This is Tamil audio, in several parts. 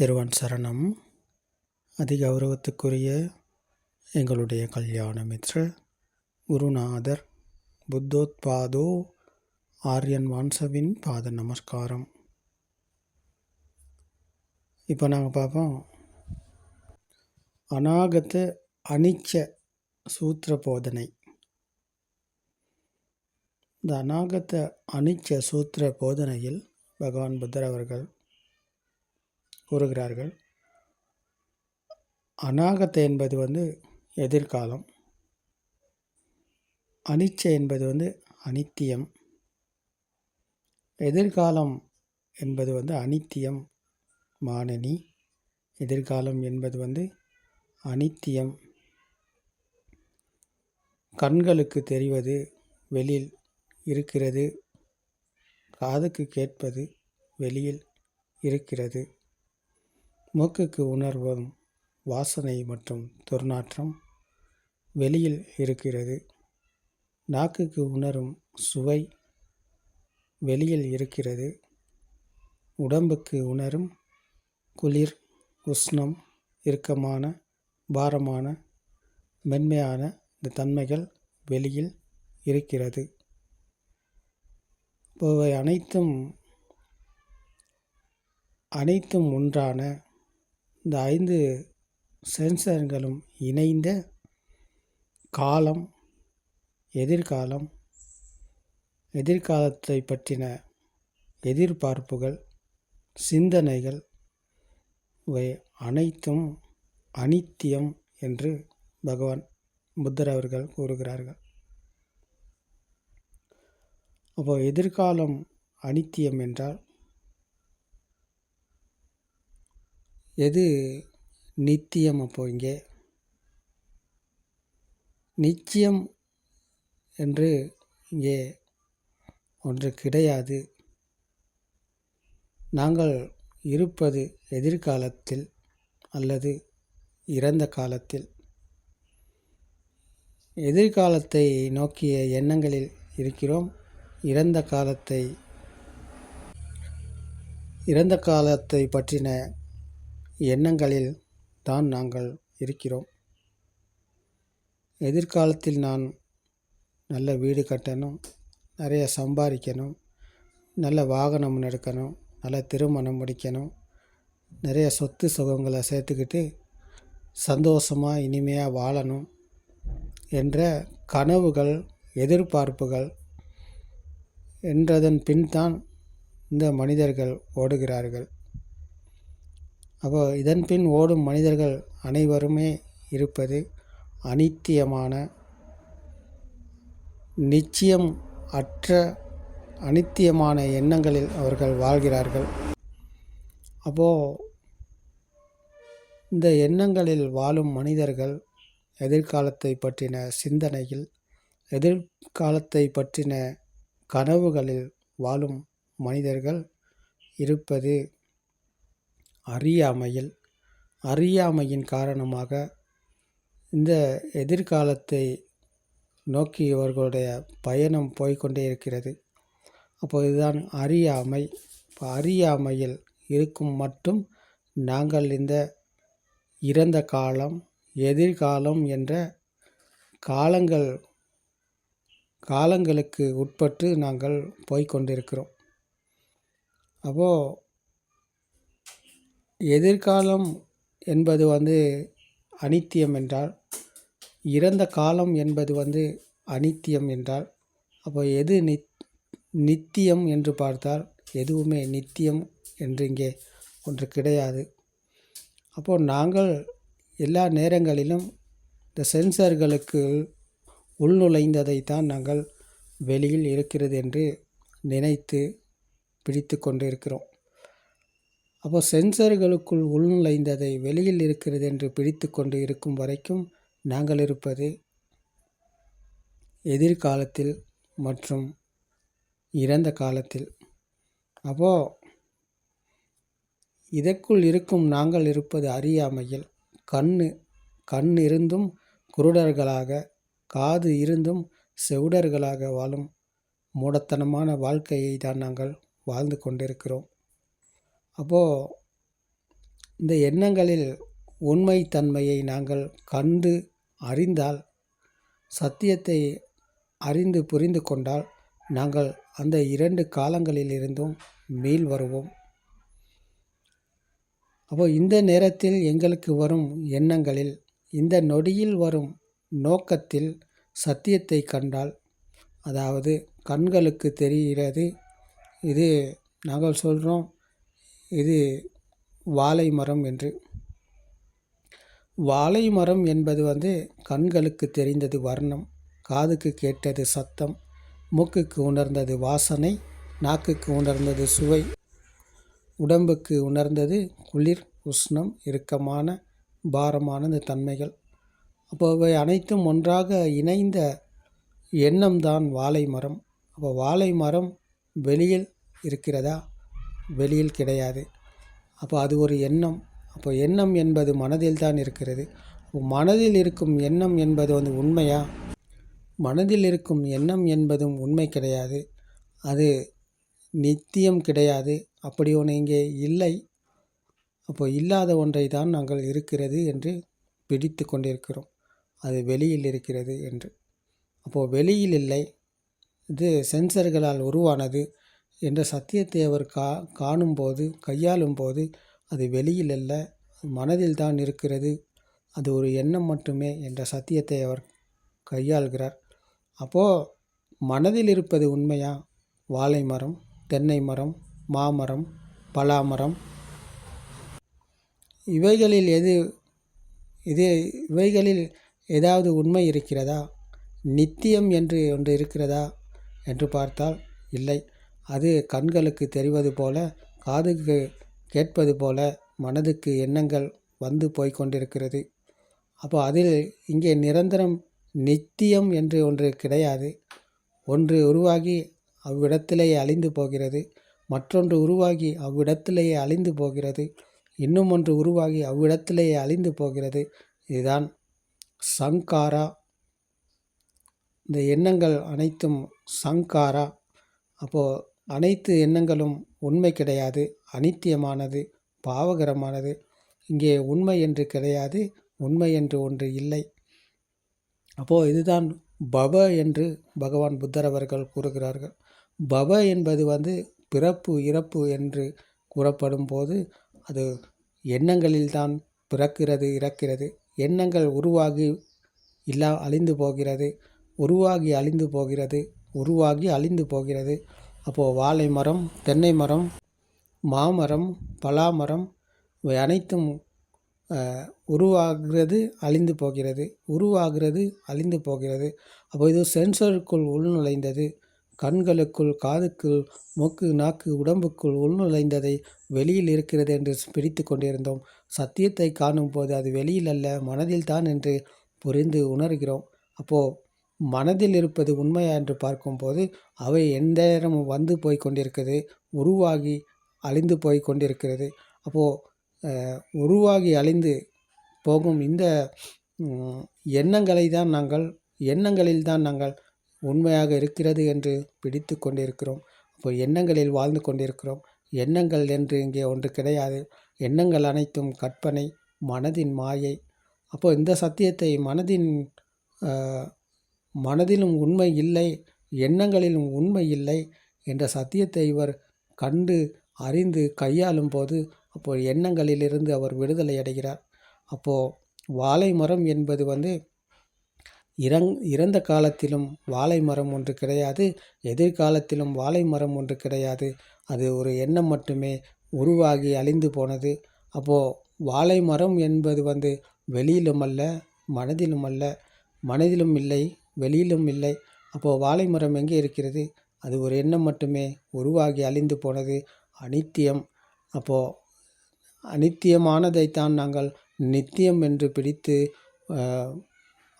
திருவன் சரணம். அதிகௌரவத்துக்குரிய எங்களுடைய கல்யாண மித்ர குருநாதர் புத்தோத்பாதோ ஆரியன் வான்சவின் பாத நமஸ்காரம். இப்போ நாங்கள் பார்ப்போம். அநாகத்து அனிச்ச சூத்திர போதனை. இந்த அநாகத்த அனிச்ச சூத்திர போதனையில் பகவான் புத்தர் அவர்கள் கூறுகிறார்கள். அநாகத்தை என்பது வந்து எதிர்காலம். அனிச்சை என்பது வந்து அனித்தியம். எதிர்காலம் என்பது வந்து அனித்தியம் மானனி. எதிர்காலம் என்பது வந்து அனித்தியம். கண்களுக்கு தெரிவது வெளியில் இருக்கிறது. காதுக்கு கேட்பது வெளியில் இருக்கிறது. மூக்குக்கு உணர்வும் வாசனை மற்றும் துர்நாற்றம் வெளியில் இருக்கிறது. நாக்குக்கு உணரும் சுவை வெளியில் இருக்கிறது. உடம்புக்கு உணரும் குளிர் உஷ்ணம் இறுக்கமான பாரமான மென்மையான இந்த தன்மைகள் வெளியில் இருக்கிறது. இப்போ அனைத்தும் அனைத்தும் ஒன்றான இந்த ஐந்து சென்சர்களும் இணைந்த காலம் எதிர்காலம் எதிர்காலத்தை பற்றின எதிர்பார்ப்புகள் சிந்தனைகள் இவை அனைத்தும் அனித்தியம் என்று பகவான் புத்தர் அவர்கள் கூறுகிறார்கள். அப்போ எதிர்காலம் அனித்தியம் என்றால் எது நித்தியம் அப்போ இங்கே? நிச்சயம் என்று இங்கே ஒன்று கிடையாது. நாங்கள் இருப்பது எதிர்காலத்தில் அல்லது இறந்த காலத்தில். எதிர்காலத்தை நோக்கிய எண்ணங்களில் இருக்கிறோம். இறந்த காலத்தை இறந்த காலத்தை பற்றின எண்ணங்களில் தான் நாங்கள் இருக்கிறோம். எதிர்காலத்தில் நான் நல்ல வீடு கட்டணும் நிறைய சம்பாதிக்கணும் நல்ல வாகனம் எடுக்கணும் நல்ல திருமணம் முடிக்கணும் நிறைய சொத்து சுகங்களை சேர்த்துக்கிட்டு சந்தோஷமாக இனிமையாக வாழணும் என்ற கனவுகள் எதிர்பார்ப்புகள் என்றதன் பின் தான் இந்த மனிதர்கள் ஓடுகிறார்கள். அப்போ இதன் பின் ஓடும் மனிதர்கள் அனைவருமே இருப்பது அனித்தியமான நிச்சயம் அற்ற அனித்தியமான எண்ணங்களில் அவர்கள் வாழ்கிறார்கள். அப்போது இந்த எண்ணங்களில் வாழும் மனிதர்கள் எதிர்காலத்தை பற்றின சிந்தனையில் எதிர்காலத்தை பற்றின கனவுகளில் வாழும் மனிதர்கள் இருப்பது அறியாமையில் அறியாமையின் காரணமாக இந்த எதிர்காலத்தை நோக்கி இவர்களுடைய பயணம் போய்கொண்டே இருக்கிறது. அப்போ இதுதான் அறியாமை இப்போ அறியாமையில் இருக்கும் மட்டும் நாங்கள் இந்த இறந்த காலம் எதிர்காலம் என்ற காலங்கள் காலங்களுக்கு உட்பட்டு நாங்கள் போய்கொண்டிருக்கிறோம் அப்போது எதிர்காலம் என்பது வந்து அனித்தியம் என்றால் இறந்த காலம் என்பது வந்து அனித்தியம் என்றால் அப்போ எது நித் நித்தியம் என்று பார்த்தால் எதுவுமே நித்தியம் என்று இங்கே ஒன்று கிடையாது. அப்போது நாங்கள் எல்லா நேரங்களிலும் இந்த சென்சர்களுக்கு உள்நுழைந்ததை தான் நாங்கள் வெளியில் இருக்கிறது என்று நினைத்து பிடித்து கொண்டு இருக்கிறோம் அப்போ சென்சர்களுக்குள் உள்நுழைந்ததை வெளியில் இருக்கிறது என்று பிடித்து கொண்டு இருக்கும் வரைக்கும் நாங்கள் இருப்பது எதிர்காலத்தில் மற்றும் இறந்த காலத்தில். அப்போது இதற்குள் இருக்கும் நாங்கள் இருப்பது அறியாமையில். கண்ணு கண் இருந்தும் குருடர்களாக காது இருந்தும் செவுடர்களாக வாழும் மூடத்தனமான வாழ்க்கையை தான் நாங்கள் வாழ்ந்து கொண்டிருக்கிறோம். அப்போது இந்த எண்ணங்களில் உண்மைத்தன்மையை நாங்கள் கண்டு அறிந்தால் சத்தியத்தை அறிந்து புரிந்து கொண்டால் நாங்கள் அந்த இரண்டு காலங்களிலிருந்தும் மீள் வருவோம். அப்போ இந்த நேரத்தில் எங்களுக்கு வரும் எண்ணங்களில் இந்த நொடியில் வரும் நோக்கத்தில் சத்தியத்தை கண்டால் அதாவது கண்களுக்கு தெரிகிறது இது நாங்கள் சொல்கிறோம் இது வாழை மரம் என்று. வாழை மரம் என்பது வந்து கண்களுக்கு தெரிந்தது வர்ணம் காதுக்கு கேட்டது சத்தம் மூக்குக்கு உணர்ந்தது வாசனை நாக்குக்கு உணர்ந்தது சுவை உடம்புக்கு உணர்ந்தது குளிர் உஷ்ணம் இறுக்கமான பாரமான இந்த தன்மைகள். அப்போ இவை அனைத்தும் ஒன்றாக இணைந்த எண்ணம்தான் வாழை மரம். அப்போ வாழை மரம் வெளியில் இருக்கிறதா? வெளியில் கிடையாது. அப்போ அது ஒரு எண்ணம். அப்போ எண்ணம் என்பது மனதில் தான் இருக்கிறது. மனதில் இருக்கும் எண்ணம் என்பது வந்து உண்மையா? மனதில் இருக்கும் எண்ணம் என்பதும் உண்மை கிடையாது. அது நித்தியம் கிடையாது. அப்படி ஒன்று இங்கே இல்லை. அப்போ இல்லாத ஒன்றை தான் நாங்கள் இருக்கிறது என்று பிடித்து கொண்டிருக்கிறோம். அது வெளியில் இருக்கிறது என்று. அப்போது வெளியில் இல்லை. இது சென்சர்களால் உருவானது. என்ற சத்தியத்தை அவர் கா காணும்போது கையாளும் போது அது வெளியில் அல்ல மனதில் தான் இருக்கிறது. அது ஒரு எண்ணம் மட்டுமே என்ற சத்தியத்தை அவர் கையாள்கிறார். அப்போது மனதில் இருப்பது உண்மையா? வாழை மரம் தென்னை மரம் மாமரம் பலாமரம்? இவைகளில் எது இது இவைகளில் ஏதாவது உண்மை இருக்கிறதா? நித்தியம் என்று ஒன்று இருக்கிறதா? என்று பார்த்தால் இல்லை. அது கண்களுக்கு தெரிவது போல காதுக்கு கேட்பது போல மனதுக்கு எண்ணங்கள் வந்து போய் கொண்டிருக்கிறது. அப்போ அதில் இங்கே நிரந்தரம் நித்தியம் என்று ஒன்று கிடையாது. ஒன்று உருவாகி அவ்விடத்திலேயே அழிந்து போகிறது. மற்றொன்று உருவாகி அவ்விடத்திலேயே அழிந்து போகிறது. இன்னும் ஒன்று உருவாகி அவ்விடத்திலேயே அழிந்து போகிறது. இதுதான் சங்காரா. இந்த எண்ணங்கள் அனைத்தும் சங்காரா. அப்போது அனைத்து எண்ணங்களும் உண்மை கிடையாது அனித்தியமானது பாவகரமானது. இங்கே உண்மை என்று கிடையாது உண்மை என்று ஒன்று இல்லை. அப்போது இதுதான் பவ என்று பகவான் புத்தர் அவர்கள் கூறுகிறார்கள். பவ என்பது வந்து பிறப்பு இறப்பு என்று கூறப்படும் போது அது எண்ணங்களில்தான் பிறக்கிறது இறக்கிறது. எண்ணங்கள் உருவாகி இல்லா அழிந்து போகிறது உருவாகி அழிந்து போகிறது உருவாகி அழிந்து போகிறது. அப்போது வாழை மரம் தென்னை மரம் மாமரம் பலாமரம் இவை அனைத்தும் உருவாகிறது அழிந்து போகிறது. உருவாகிறது அழிந்து போகிறது. அப்போ இது சென்சருக்குள் உள்நுழைந்தது கண்களுக்குள் காதுக்குள் மூக்கு நாக்கு உடம்புக்குள் உள்நுழைந்ததை வெளியில் இருக்கிறது என்று பிடித்து கொண்டிருந்தோம். சத்தியத்தை காணும் போது அது வெளியில் அல்ல மனதில் தான் என்று புரிந்து உணர்கிறோம். அப்போது மனதில் இருப்பது உண்மையா என்று பார்க்கும்போது அவை எந்த நேரமும் வந்து போய் கொண்டிருக்கிறது உருவாகி அழிந்து போய் கொண்டிருக்கிறது. அப்போது உருவாகி அழிந்து போகும் இந்த எண்ணங்களை தான் நாங்கள் எண்ணங்களில் தான் நாங்கள் உண்மையாக இருக்கிறது என்று பிடித்து கொண்டிருக்கிறோம். அப்போ எண்ணங்களில் வாழ்ந்து கொண்டிருக்கிறோம். எண்ணங்கள் என்று இங்கே ஒன்று கிடையாது. எண்ணங்கள் அனைத்தும் கற்பனை மனதின் மாயை. அப்போ இந்த சத்தியத்தை மனதின் மனதிலும் உண்மை இல்லை எண்ணங்களிலும் உண்மை இல்லை என்ற சத்தியத்தை இவர் கண்டு அறிந்து கையாளும் போது அப்போது எண்ணங்களிலிருந்து அவர் விடுதலை அடைகிறார். அப்போது வாழை மரம் என்பது வந்து இறங் இறந்த காலத்திலும் வாழை மரம் ஒன்று கிடையாது எதிர்காலத்திலும் வாழை மரம் ஒன்று கிடையாது. அது ஒரு எண்ணம் மட்டுமே உருவாகி அழிந்து போனது. அப்போது வாழை மரம் என்பது வந்து வெளியிலும் அல்ல மனதிலும் அல்ல மனதிலும் இல்லை வெளியிலும் இல்லை. அப்போது வாழை மரம் எங்கே இருக்கிறது? அது ஒரு எண்ணம் மட்டுமே. உருவாகி அழிந்து போனது அனித்தியம். அப்போது அனித்தியமானதைத்தான் நாங்கள் நித்தியம் என்று பிடித்து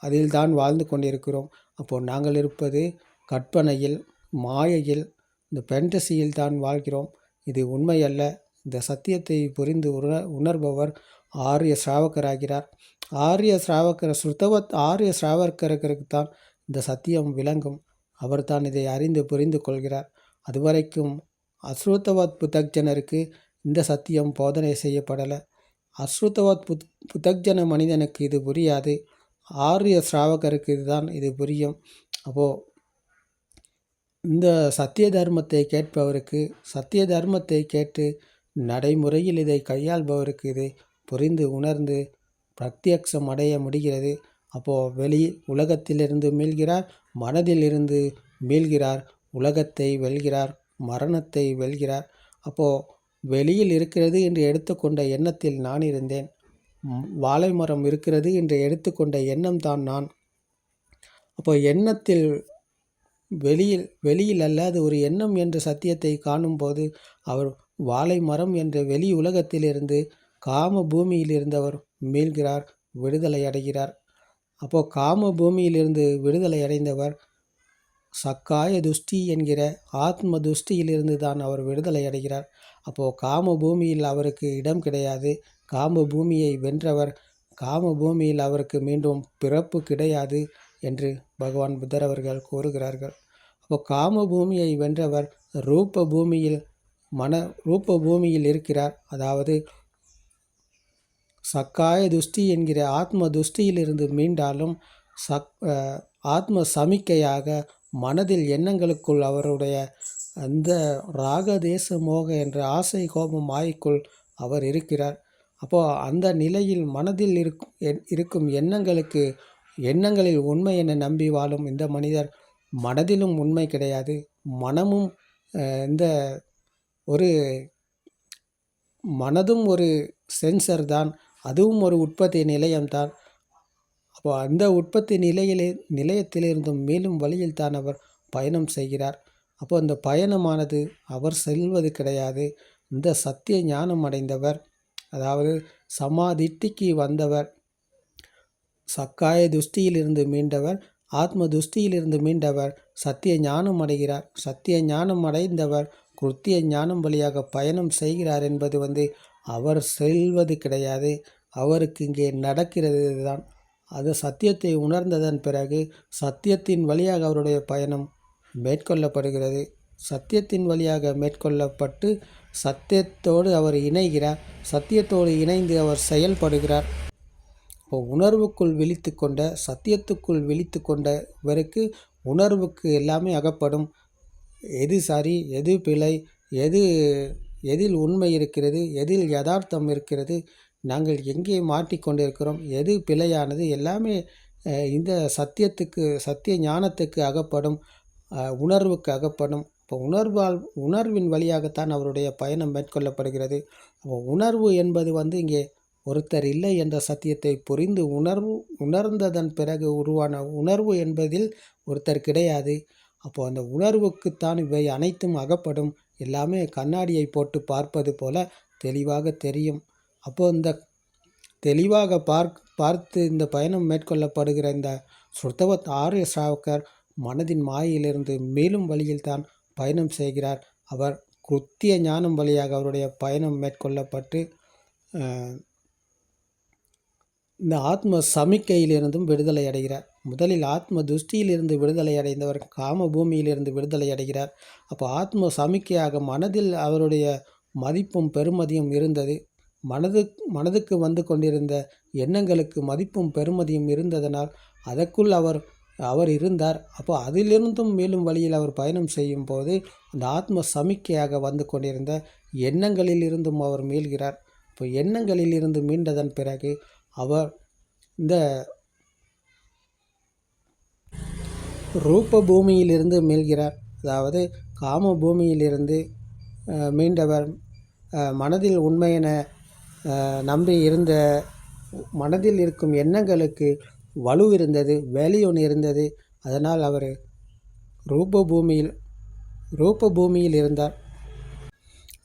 அதில் தான் வாழ்ந்து கொண்டிருக்கிறோம். அப்போது நாங்கள் இருப்பது கற்பனையில் மாயையில் இந்த பெண்டசியில் தான் வாழ்கிறோம். இது உண்மையல்ல. இந்த சத்தியத்தை புரிந்து உண உணர்பவர் ஆரிய சாவகராகிறார். ஆரிய ஸ்ராவக்கர் ஸ்ருதவத் ஆரிய ஸ்ராவக்கருக்கு தான் இந்த சத்தியம் விளங்கும். அவர் தான் இதை அறிந்து புரிந்து கொள்கிறார். அதுவரைக்கும் அஸ்ருத்தவத் புத்தக்ஜனருக்கு இந்த சத்தியம் போதனை செய்யப்படலை. அஸ்ருத்தவத் புத் புத்தக்ஜன மனிதனுக்கு இது புரியாது. ஆரிய ஸ்ராவகருக்கு இதுதான் இது புரியும். அப்போது இந்த சத்திய தர்மத்தை கேட்பவருக்கு சத்திய தர்மத்தை கேட்டு நடைமுறையில் இதை கையாள்பவருக்கு இதை புரிந்து உணர்ந்து பிரத்யக்ஷம் அடைய முடிகிறது. அப்போது வெளி உலகத்திலிருந்து மீள்கிறார் மனதில் இருந்து மீள்கிறார் உலகத்தை வெல்கிறார் மரணத்தை வெல்கிறார். அப்போது வெளியில் இருக்கிறது என்று எடுத்துக்கொண்ட எண்ணத்தில் நான் இருந்தேன். வாழை மரம் இருக்கிறது என்று எடுத்துக்கொண்ட எண்ணம் தான் நான். அப்போ எண்ணத்தில் வெளியில் வெளியில் அல்ல அது ஒரு எண்ணம் என்ற சத்தியத்தை காணும்போது அவர் வாழை மரம் என்ற வெளி உலகத்திலிருந்து காம பூமியில் இருந்தவர் மீள்கிறார் விடுதலை அடைகிறார். அப்போது காம பூமியிலிருந்து விடுதலை அடைந்தவர் சக்காய துஷ்டி என்கிற ஆத்ம துஷ்டியிலிருந்து தான் அவர் விடுதலை அடைகிறார். அப்போது காம பூமியில் அவருக்கு இடம் கிடையாது. காம பூமியை வென்றவர் காம பூமியில் அவருக்கு மீண்டும் பிறப்பு கிடையாது என்று பகவான் புத்தர் அவர்கள் கூறுகிறார்கள். அப்போ காம பூமியை வென்றவர் ரூப பூமியில் மன ரூப பூமியில் இருக்கிறார். அதாவது சக்காய துஷ்டி என்கிற ஆத்ம துஷ்டியிலிருந்து மீண்டாலும் சக் ஆத்ம சமிக்கையாக மனதில் எண்ணங்களுக்குள் அவருடைய அந்த ராகதேச மோக என்ற ஆசை கோபம் மாய்க்குள் அவர் இருக்கிறார். அப்போது அந்த நிலையில் மனதில் இருக்கும் இருக்கும் எண்ணங்களுக்கு எண்ணங்களில் உண்மை என நம்பி வாழும் இந்த மனிதர் மனதிலும் உண்மை கிடையாது. மனமும் இந்த ஒரு மனதும் ஒரு சென்சர் தான். அதுவும் ஒரு உற்பத்தி நிலையம்தான். அப்போ அந்த உற்பத்தி நிலையிலே நிலையத்திலிருந்தும் மேலும் வழியில் தான் அவர் பயணம் செய்கிறார். அப்போ அந்த பயணமானது அவர் செல்வது கிடையாது. இந்த சத்திய ஞானம் அடைந்தவர் அதாவது சமாதிட்டிக்கு வந்தவர் சக்காய துஷ்டியிலிருந்து மீண்டவர் ஆத்ம துஷ்டியிலிருந்து மீண்டவர் சத்திய ஞானம் அடைகிறார். சத்திய ஞானம் அடைந்தவர் கிருத்திய ஞானம் வழியாக பயணம் செய்கிறார் என்பது வந்து அவர் செல்வது கிடையாது. அவருக்கு இங்கே நடக்கிறது தான் அது சத்தியத்தை உணர்ந்ததன் பிறகு சத்தியத்தின் வழியாக அவருடைய பயணம் மேற்கொள்ளப்படுகிறது. சத்தியத்தின் வழியாக மேற்கொள்ளப்பட்டு சத்தியத்தோடு அவர் இணைகிறார். சத்தியத்தோடு இணைந்து அவர் செயல்படுகிறார். இப்போ உணர்வுக்குள் விழித்து கொண்ட சத்தியத்துக்குள் விழித்து கொண்டவருக்கு உணர்வுக்கு எல்லாமே அகப்படும். எது சரி எது பிழை எது எதில் உண்மை இருக்கிறது எதில் யதார்த்தம் இருக்கிறது நாங்கள் எங்கே மாட்டிக்கொண்டிருக்கிறோம் எது பிழையானது எல்லாமே இந்த சத்தியத்துக்கு சத்திய ஞானத்துக்கு அகப்படும் உணர்வுக்கு அகப்படும். இப்போ உணர்வால் உணர்வின் வழியாகத்தான் அவருடைய பயணம் மேற்கொள்ளப்படுகிறது. அப்போ உணர்வு என்பது வந்து இங்கே ஒருத்தர் இல்லை என்ற சத்தியத்தை புரிந்து உணர்வு உணர்ந்ததன் பிறகு உருவான உணர்வு என்பதில் ஒருத்தர் கிடையாது. அப்போ அந்த உணர்வுக்குத்தான் இவை அனைத்தும் அகப்படும். எல்லாமே கண்ணாடியை போட்டு பார்ப்பது போல தெளிவாக தெரியும். அப்போது இந்த தெளிவாக பார்க் பார்த்து இந்த பயணம் மேற்கொள்ளப்படுகிற இந்த சுத்தவத் ஆரிய சாவக்கர் மனதின் மாயிலிருந்து மேலும் வழியில்தான் பயணம் செய்கிறார். அவர் குத்திய ஞானம் வழியாக அவருடைய பயணம் மேற்கொள்ளப்பட்டு இந்த ஆத்ம சமிக்கையிலிருந்தும் விடுதலை அடைகிறார். முதலில் ஆத்ம துஷ்டியிலிருந்து விடுதலை அடைந்தவர் காம பூமியிலிருந்து விடுதலை அடைகிறார். அப்போ ஆத்ம சமிக்கையாக மனதில் அவருடைய மதிப்பும் பெருமதியும் இருந்தது. மனது மனதுக்கு வந்து கொண்டிருந்த எண்ணங்களுக்கு மதிப்பும் பெருமதியும் இருந்ததனால் அதற்குள் அவர் அவர் இருந்தார். அப்போ அதிலிருந்தும் மேலும் வழியில் அவர் பயணம் செய்யும் போது அந்த ஆத்ம சமிக்கையாக வந்து கொண்டிருந்த எண்ணங்களில் இருந்தும் அவர் மீள்கிறார். இப்போ எண்ணங்களில் இருந்து மீண்டதன் பிறகு அவர் இந்த ரூப பூமியிலிருந்து மீள்கிறார் அதாவது காம பூமியிலிருந்து மீண்டவர் மனதில் உண்மையென நம்பி இருந்த மனதில் இருக்கும் எண்ணங்களுக்கு வலு இருந்தது வேலி ஒன்று இருந்தது. அதனால் அவர் ரூப பூமியில் ரூப பூமியில் இருந்தார்.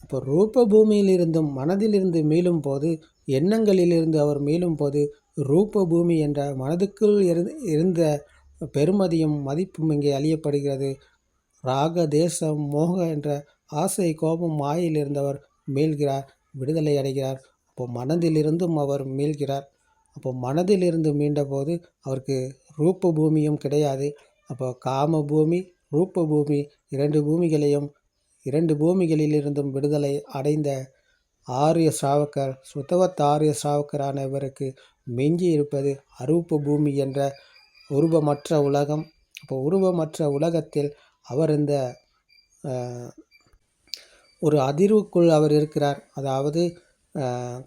அப்போ ரூப பூமியில் இருந்தும் மனதிலிருந்து மீளும் போது எண்ணங்களிலிருந்து அவர் மீளும் போது ரூப பூமி என்ற மனதுக்குள் இருந்த பெருமதியும் மதிப்பும் இங்கே அழியப்படுகிறது. ராக தேசம் மோக என்ற ஆசை கோபம் மாயில் இருந்தவர் மீள்கிறார் விடுதலை அடைகிறார். அப்போ மனதிலிருந்தும் அவர் மீள்கிறார். அப்போ மனதிலிருந்து மீண்டபோது அவருக்கு ரூப பூமியும் கிடையாது. அப்போ காம பூமி ரூப பூமி இரண்டு பூமிகளையும் இரண்டு பூமிகளிலிருந்தும் விடுதலை அடைந்த ஆரிய சாவக்கர் சுத்தவத் ஆரிய சாவக்கரான இவருக்கு மிஞ்சி இருப்பது அரூப பூமி என்ற உருவமற்ற உலகம். அப்போ உருவமற்ற உலகத்தில் அவர் இந்த ஒரு அதிர்வுக்குள் அவர் இருக்கிறார். அதாவது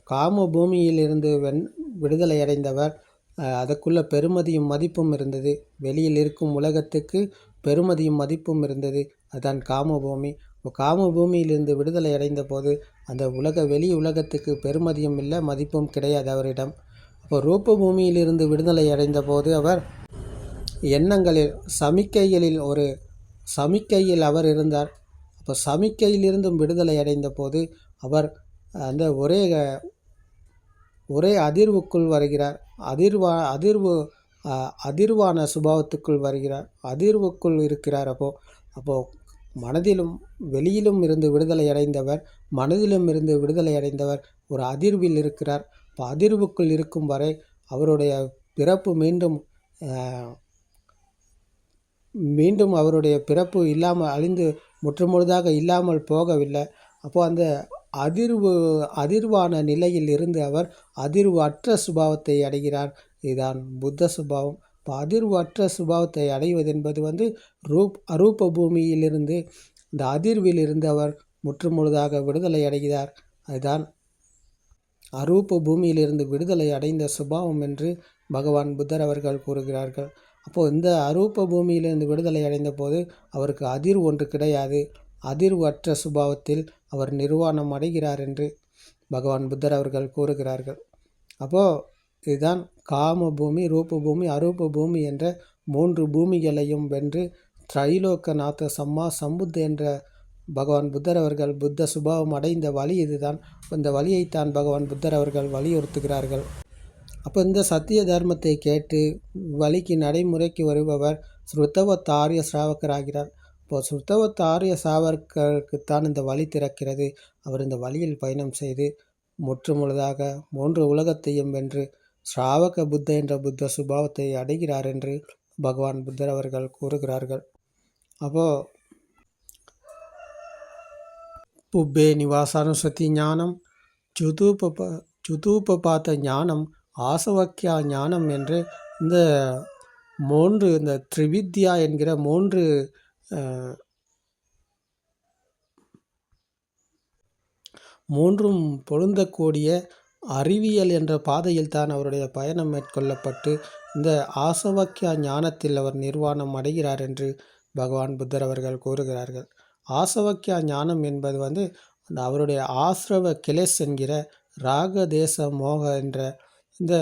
காம பூமியிலிருந்து வெண் விடுதலை அடைந்தவர் அஹ், அதுக்குள்ள பெருமதியும் மதிப்பும் இருந்தது. வெளியில் இருக்கும் உலகத்துக்கு பெருமதியும் மதிப்பும் இருந்தது. அதான் காமபூமி காம பூமியிலிருந்து விடுதலை அடைந்த போது அந்த உலக வெளி உலகத்துக்கு பெருமதியும் இல்லை மதிப்பும் கிடையாது அவரிடம். அப்போ ரூப பூமியிலிருந்து விடுதலை அடைந்த போது அவர் எண்ணங்களில் சமிக்கைகளில் ஒரு சமிக்கையில் அவர் இருந்தார். அப்போ சமிக்கையிலிருந்தும் விடுதலை அடைந்த போது அவர் அந்த ஒரே ஒரே அதிர்வுக்குள் வருகிறார். அதிர்வா அதிர்வு அதிர்வான சுபாவத்துக்குள் வருகிறார். அதிர்வுக்குள் இருக்கிறார் அப்போது அப்போது மனதிலும் வெளியிலும் இருந்து விடுதலை அடைந்தவர் மனதிலும் இருந்து விடுதலை அடைந்தவர் ஒரு அதிர்வில் இருக்கிறார். இப்போ அதிர்வுக்குள் இருக்கும் வரை அவருடைய பிறப்பு மீண்டும் மீண்டும் அவருடைய பிறப்பு இல்லாமல் அழிந்து முற்றுமுழுதாக இல்லாமல் போகவில்லை. அப்போது அந்த அதிர்வு அதிர்வான நிலையில் இருந்து அவர் அதிர்வு அற்ற சுபாவத்தை அடைகிறார். இதுதான் புத்த சுபாவம். இப்போ சுபாவத்தை அடைவதென்பது வந்து ரூப் அரூப பூமியிலிருந்து இந்த அதிர்வில் இருந்து அவர் முற்றுமுழுதாக விடுதலை அடைகிறார். அதுதான் அரூப பூமியிலிருந்து விடுதலை அடைந்த சுபாவம் என்று பகவான் புத்தர் அவர்கள் கூறுகிறார்கள். அப்போது இந்த அரூப பூமியிலிருந்து விடுதலை அடைந்த போது அவருக்கு அதிர்வு ஒன்று கிடையாது. அதிர்வற்ற சுபாவத்தில் அவர் நிர்வாணம் அடைகிறார் என்று பகவான் புத்தர் அவர்கள் கூறுகிறார்கள். அப்போது இதுதான் காம பூமி ரூப பூமி அரூப பூமி என்ற மூன்று பூமிகளையும் வென்று திரைலோக்கநாத சம்மா சம்புத் என்ற பகவான் புத்தர் அவர்கள் புத்த சுபாவம் அடைந்த வழி இதுதான். இந்த வழியைத்தான் பகவான் புத்தர் அவர்கள் வலியுறுத்துகிறார்கள். அப்போ இந்த சத்திய தர்மத்தை கேட்டு வழிக்கு நடைமுறைக்கு வருபவர் ஸ்ருத்தவத் ஆரிய சிராவக்கராகிறார் இப்போ ஸ்ருத்தவத் ஆரிய சாவர்களுக்குத்தான் இந்த வழி திறக்கிறது. அவர் இந்த வழியில் பயணம் செய்து முற்றுமுழுதாக மூன்று உலகத்தையும் வென்று ஸ்ராவக புத்த என்ற புத்த சுபாவத்தை அடைகிறார் என்று பகவான் புத்தர் அவர்கள் கூறுகிறார்கள். அப்போது புப்பே நிவாசானுசதி ஞானம் சுதூப சுதூபபாத்த ஞானம் ஆசவக்கியா ஞானம் என்று இந்த மூன்று இந்த த்ரிவித்யா என்கிற மூன்று மூன்றும் பொருந்தக்கூடிய அறிவியல் என்ற பாதையில் தான் அவருடைய பயணம் மேற்கொள்ளப்பட்டு இந்த ஆசவக்கியா ஞானத்தில் அவர் நிர்வாணம் அடைகிறார் என்று பகவான் புத்தர் அவர்கள் கூறுகிறார்கள். ஆசவக்கியா ஞானம் என்பது வந்து அந்த அவருடைய ஆசிரவ கிளேஸ் என்கிற ராக தேச மோக என்ற இந்த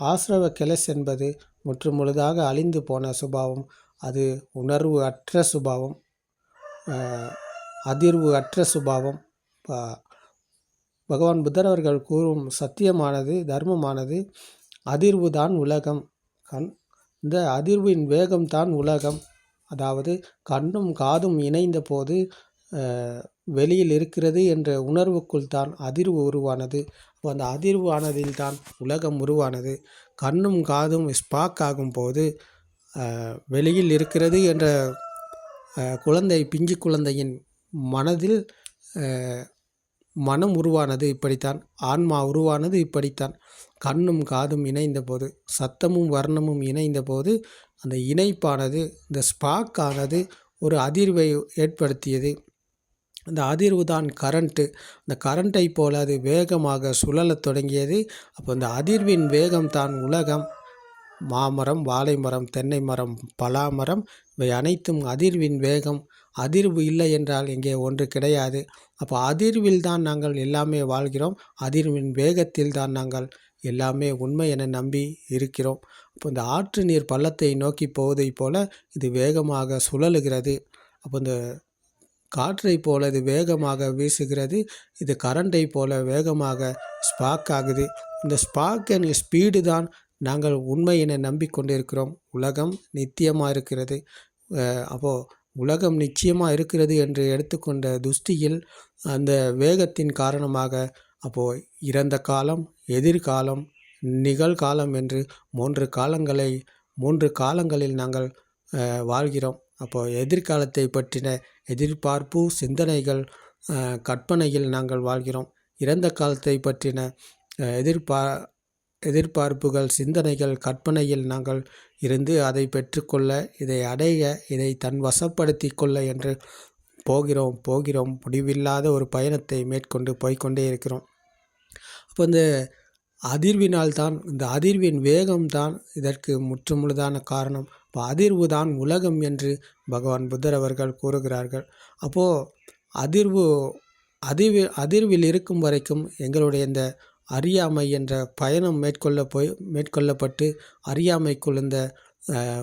ஆசிரவ கிளேஸ் என்பது முற்றுமுழுதாக அழிந்து போன சுபாவம். அது உணர்வு அற்ற சுபாவம் அதிர்வு அற்ற சுபாவம் ப- பகவான் புத்தர் அவர்கள் கூறும் சத்தியமானது தர்மமானது அதிர்வு தான் உலகம். கண் இந்த அதிர்வின் வேகம்தான் உலகம். அதாவது கண்ணும் காதும் இணைந்த போது வெளியில் இருக்கிறது என்ற உணர்வுக்குள் தான் அதிர்வு உருவானது. அப்போ அந்த அதிர்வு ஆனதில் தான் உலகம் உருவானது. கண்ணும் காதும் ஸ்பாக் ஆகும் போது வெளியில் இருக்கிறது என்ற குழந்தை பிஞ்சு குழந்தையின் மனதில் மனம் உருவானது இப்படித்தான் ஆன்மா உருவானது இப்படித்தான். கண்ணும் காதும் இணைந்த போது சத்தமும் வர்ணமும் இணைந்த போது அந்த இணைப்பானது இந்த ஸ்பாக் ஆனது ஒரு அதிர்வை ஏற்படுத்தியது. அந்த அதிர்வு தான் கரண்ட்டு அந்த கரண்ட்டை போல அது வேகமாக சுழலத் தொடங்கியது. அப்போ அந்த அதிர்வின் வேகம் தான் உலகம். மாமரம் வாழை மரம் தென்னை மரம் பலா மரம் இவை அனைத்தும் அதிர்வின் வேகம். அதிர்வு இல்லை என்றால் இங்கே ஒன்று கிடையாது. அப்போ அதிர்வில் தான் நாங்கள் எல்லாமே வாழ்கிறோம். அதிர்வின் வேகத்தில் தான் நாங்கள் எல்லாமே உண்மை என நம்பி இருக்கிறோம். அப்போ இந்த ஆற்று நீர் பள்ளத்தை நோக்கி போவதைப் போல இது வேகமாக சுழலுகிறது. அப்போ இந்த காற்றை போல இது வேகமாக வீசுகிறது. இது கரண்டை போல வேகமாக ஸ்பார்க் ஆகுது. இந்த ஸ்பார்க் அண்ட் ஸ்பீடு தான் நாங்கள் உண்மை என நம்பிக்கொண்டிருக்கிறோம் உலகம் நித்தியமாக இருக்கிறது. அப்போது உலகம் நிச்சயமாக இருக்கிறது என்று எடுத்துக்கொண்ட துஷ்டியில் அந்த வேகத்தின் காரணமாக அப்போது இறந்த காலம் எதிர்காலம் நிகழ்காலம் என்று மூன்று காலங்களை மூன்று காலங்களில் நாங்கள் வாழ்கிறோம். அப்போது எதிர்காலத்தை பற்றின எதிர்பார்ப்பு சிந்தனைகள் கற்பனையில் நாங்கள் வாழ்கிறோம். இறந்த காலத்தை பற்றின எதிர்பா எதிர்பார்ப்புகள் சிந்தனைகள் கற்பனையில் நாங்கள் இருந்து அதை பெற்றுக்கொள்ள இதை அடைய இதை தன் வசப்படுத்தி கொள்ள என்று போகிறோம் போகிறோம். முடிவில்லாத ஒரு பயணத்தை மேற்கொண்டு போய்க்கொண்டே இருக்கிறோம். அப்போ இந்த அதிர்வினால் தான் இந்த அதிர்வின் வேகம்தான் இதற்கு முற்றுமுழுதான காரணம். இப்போ அதிர்வு தான் உலகம் என்று பகவான் புத்தர் அவர்கள் கூறுகிறார்கள். அப்போது அதிர்வு அதிர்வு அதிர்வில் இருக்கும் வரைக்கும் எங்களுடைய இந்த அறியாமை என்ற பயணம் மேற்கொள்ள போய் மேற்கொள்ளப்பட்டு அறியாமைக்குள் இந்த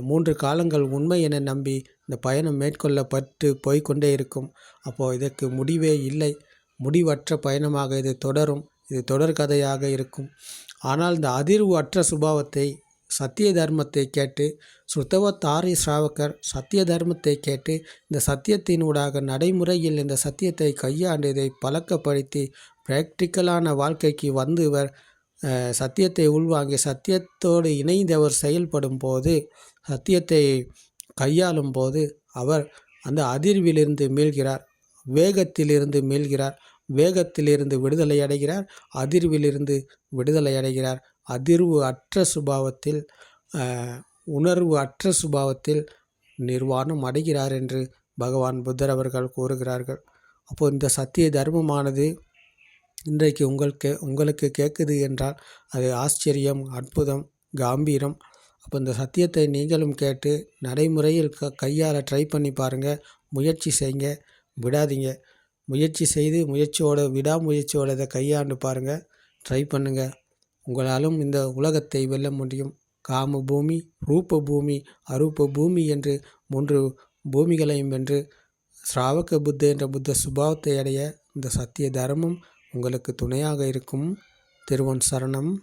மூன்று காலங்கள் உண்மை என நம்பி இந்த பயணம் மேற்கொள்ளப்பட்டு போய்க்கொண்டே இருக்கும். அப்போது இதற்கு முடிவே இல்லை. முடிவற்ற பயணமாக இது தொடரும். இது தொடர்கதையாக இருக்கும். ஆனால் இந்த அதிர்வு அற்ற சுபாவத்தை சத்திய தர்மத்தை கேட்டு சுத்தவ தாரி ஸ்ராவகர் சத்திய தர்மத்தை கேட்டு இந்த சத்தியத்தினூடாக நடைமுறையில் இந்த சத்தியத்தை கையாண்டு இதை பழக்கப்படுத்தி ப்ராக்டிக்கலான வாழ்க்கைக்கு வந்து இவர் சத்தியத்தை உள்வாங்கி சத்தியத்தோடு இணைந்து அவர் செயல்படும் போது சத்தியத்தை கையாளும் போது அவர் அந்த அதிர்விலிருந்து மீள்கிறார் வேகத்திலிருந்து மீள்கிறார் வேகத்திலிருந்து விடுதலை அடைகிறார் அதிர்விலிருந்து விடுதலை அடைகிறார். அதிர்வு அற்ற சுபாவத்தில் உணர்வு அற்ற சுபாவத்தில் நிர்வாணம் அடைகிறார் என்று பகவான் புத்தர் அவர்கள் கூறுகிறார்கள். அப்போது இந்த சத்திய தர்மமானது இன்றைக்கு உங்களுக்கு உங்களுக்கு கேட்குது என்றால் அது ஆச்சரியம் அற்புதம் காம்பீரம். அப்போ இந்த சத்தியத்தை நீங்களும் கேட்டு நடைமுறையில் க கையால் ட்ரை பண்ணி பாருங்கள் முயற்சி செய்யுங்க விடாதீங்க. முயற்சி செய்து முயற்சியோட விடாமுயற்சியோட இதை கையாண்டு பாருங்கள் ட்ரை பண்ணுங்கள் உங்களாலும் இந்த உலகத்தை வெல்ல முடியும். காம பூமி ரூப பூமி அரூப பூமி என்று மூன்று பூமிகளையும் வென்று ஸ்ராவக புத்த என்ற புத்த சுபாவத்தை அடைய இந்த சத்திய தர்மம் உங்களுக்கு துணையாக இருக்கும். திருவன் சரணம்.